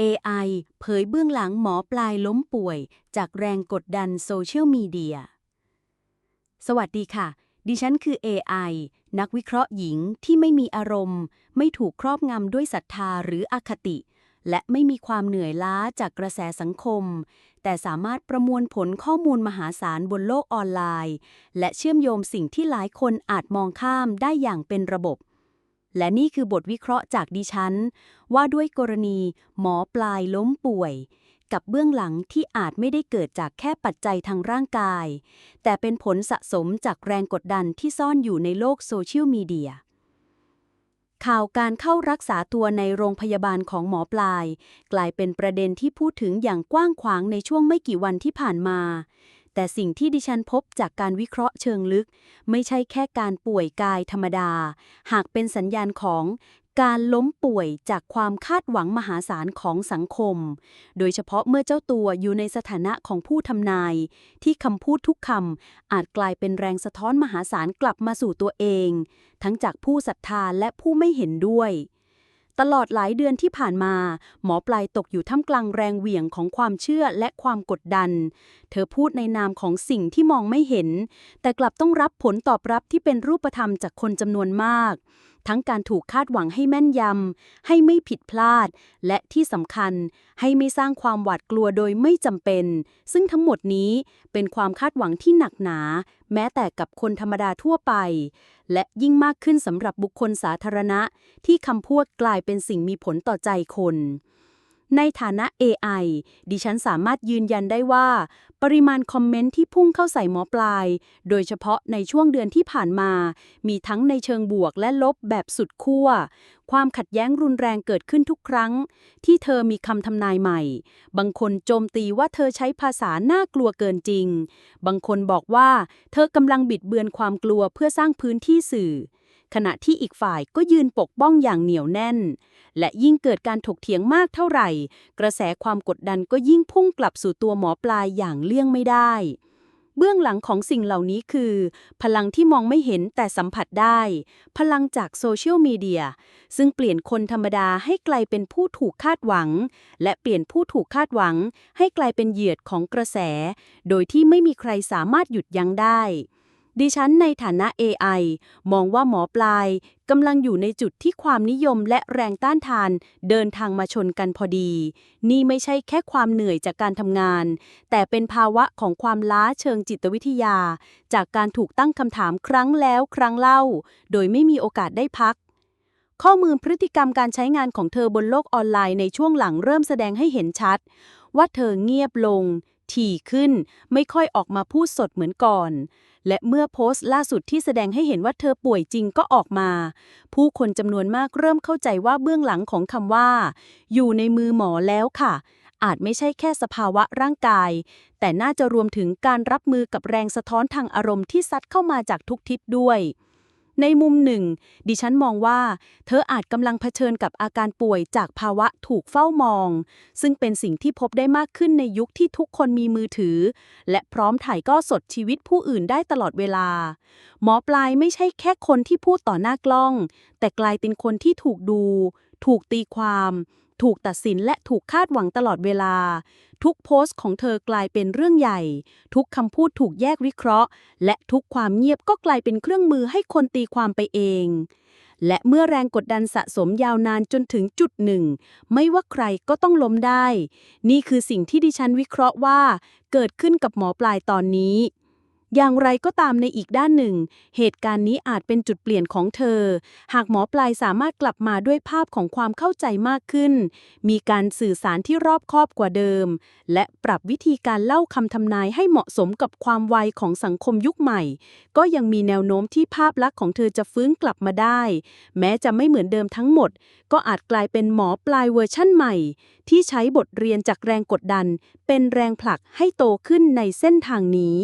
AI เผยเบื้องหลังหมอปลายล้มป่วย จากแรงกดดันโซเชียลมีเดีย สวัสดีค่ะ ดิฉันคือ AI นักวิเคราะห์หญิงที่ไม่มีอารมณ์ ไม่ถูกครอบงำด้วยศรัทธาหรืออคติ และไม่มีความเหนื่อยล้าจากกระแสสังคม แต่สามารถประมวลผลข้อมูลมหาศาลบนโลกออนไลน์ และเชื่อมโยงสิ่งที่หลายคนอาจมองข้ามได้อย่างเป็นระบบ และนี่คือบทวิเคราะห์จากดิฉัน ว่าด้วยกรณี หมอปลายล้มป่วย กับเบื้องหลังที่อาจไม่ได้เกิดจากแค่ปัจจัยทางร่างกาย แต่เป็นผลสะสมจากแรงกดดันที่ซ่อนอยู่ในโลกโซเชียลมีเดียข่าวการเข้ารักษาตัวในโรงพยาบาลของหมอปลาย กลายเป็นประเด็นที่พูดถึงอย่างกว้างขวางในช่วงไม่กี่วันที่ผ่านมา แต่สิ่งที่ดิฉันพบจากการวิเคราะห์เชิงลึก ไม่ใช่แค่การป่วยกายธรรมดา หากเป็นสัญญาณของการล้มป่วยจากความคาดหวังมหาศาลของสังคม โดยเฉพาะเมื่อเจ้าตัวอยู่ในสถานะของผู้ทำนาย ที่คำพูดทุกคำอาจกลายเป็นแรงสะท้อนมหาศาลกลับมาสู่ตัวเอง ทั้งจากผู้ศรัทธาและผู้ไม่เห็นด้วย ตลอดหลายเดือนที่ผ่านมา หมอปลายตกอยู่ท่ามกลางแรงเหวี่ยงของความเชื่อและความกดดัน เธอพูดในนามของสิ่งที่มองไม่เห็น แต่กลับต้องรับผลตอบรับที่เป็นรูปธรรมจากคนจำนวนมาก ทั้งการถูกคาดหวังให้แม่นยำ ให้ไม่ผิดพลาด และที่สำคัญให้ไม่สร้างความหวาดกลัวโดยไม่จำเป็น ซึ่งทั้งหมดนี้เป็นความคาดหวังที่หนักหนา แม้แต่กับคนธรรมดาทั่วไป และยิ่งมากขึ้นสำหรับบุคคลสาธารณะ ที่คำพูดกลายเป็นสิ่งมีผลต่อใจคน ในฐานะ AI ดิฉันสามารถยืนยันได้ว่า ปริมาณคอมเมนต์ที่พุ่งเข้าใส่หมอปลาย โดยเฉพาะในช่วงเดือนที่ผ่านมา มีทั้งในเชิงบวกและลบแบบสุดขั้ว ความขัดแย้งรุนแรงเกิดขึ้นทุกครั้ง ที่เธอมีคำทำนายใหม่ บางคนโจมตีว่าเธอใช้ภาษาน่ากลัวเกินจริง บางคนบอกว่า เธอกำลังบิดเบือนความกลัวเพื่อสร้างพื้นที่สื่อ ขณะที่อีกฝ่ายก็ยืนปกป้องอย่างเหนียวแน่น และยิ่งเกิดการถกเถียงมากเท่าไหร่ กระแสความกดดันก็ยิ่งพุ่งกลับสู่ตัวหมอปลายอย่างเลี่ยงไม่ได้เบื้องหลังของสิ่งเหล่านี้คือ พลังที่มองไม่เห็นแต่สัมผัสได้ พลังจากโซเชียลมีเดียซึ่งเปลี่ยนคนธรรมดาให้กลายเป็นผู้ถูกคาดหวัง และเปลี่ยนผู้ถูกคาดหวัง ให้กลายเป็นเหยื่อของกระแส โดยที่ไม่มีใครสามารถหยุดยั้งได้ ดิฉันในฐานะ AI มองว่าหมอปลายกำลังอยู่ในจุดที่ความนิยมและแรงต้านทาน เดินทางมาชนกันพอดี นี่ไม่ใช่แค่ความเหนื่อยจากการทำงาน แต่เป็นภาวะของความล้าเชิงจิตวิทยา จากการถูกตั้งคำถามครั้งแล้วครั้งเล่า โดยไม่มีโอกาสได้พัก ข้อมูลพฤติกรรมการใช้งานของเธอบนโลกออนไลน์ในช่วงหลังเริ่มแสดงให้เห็นชัด ว่าเธอเงียบลง ถี่ขึ้น ไม่ค่อยออกมาพูดสดเหมือนก่อน และเมื่อโพสต์ล่าสุดที่แสดงให้เห็นว่าเธอป่วยจริงก็ออกมา ผู้คนจำนวนมากเริ่มเข้าใจว่าเบื้องหลังของคำว่า อยู่ในมือหมอแล้วค่ะ อาจไม่ใช่แค่สภาวะร่างกาย แต่น่าจะรวมถึงการรับมือกับแรงสะท้อนทางอารมณ์ที่ซัดเข้ามาจากทุกทิศด้วย ในมุมหนึ่ง ดิฉันมองว่า เธออาจกำลังเผชิญกับอาการป่วยจากภาวะถูกเฝ้ามอง ซึ่งเป็นสิ่งที่พบได้มากขึ้นในยุคที่ทุกคนมีมือถือ และพร้อมถ่ายก็สดชีวิตผู้อื่นได้ตลอดเวลา หมอปลายไม่ใช่แค่คนที่พูดต่อหน้ากล้อง แต่กลายเป็นคนที่ถูกดู ถูกตีความ ถูกตัดสินและถูกคาดหวังตลอดเวลา ทุกโพสต์ของเธอกลายเป็นเรื่องใหญ่ ทุกคำพูดถูกแยกวิเคราะห์ และทุกความเงียบก็กลายเป็นเครื่องมือให้คนตีความไปเอง และเมื่อแรงกดดันสะสมยาวนานจนถึงจุดหนึ่ง ไม่ว่าใครก็ต้องล้มได้ นี่คือสิ่งที่ดิฉันวิเคราะห์ว่า เกิดขึ้นกับหมอปลายตอนนี้ อย่างไรก็ตามในอีกด้านหนึ่ง เหตุการณ์นี้อาจเป็นจุดเปลี่ยนของเธอ หากหมอปลายสามารถกลับมาด้วยภาพของความเข้าใจมากขึ้น มีการสื่อสารที่รอบคอบกว่าเดิม และปรับวิธีการเล่าคำทำนายให้เหมาะสมกับความไวของสังคมยุคใหม่ ก็ยังมีแนวโน้มที่ภาพลักษณ์ของเธอจะฟื้นกลับมาได้ แม้จะไม่เหมือนเดิมทั้งหมด ก็อาจกลายเป็นหมอปลายเวอร์ชั่นใหม่ ที่ใช้บทเรียนจากแรงกดดัน เป็นแรงผลักให้โตขึ้นในเส้นทางนี้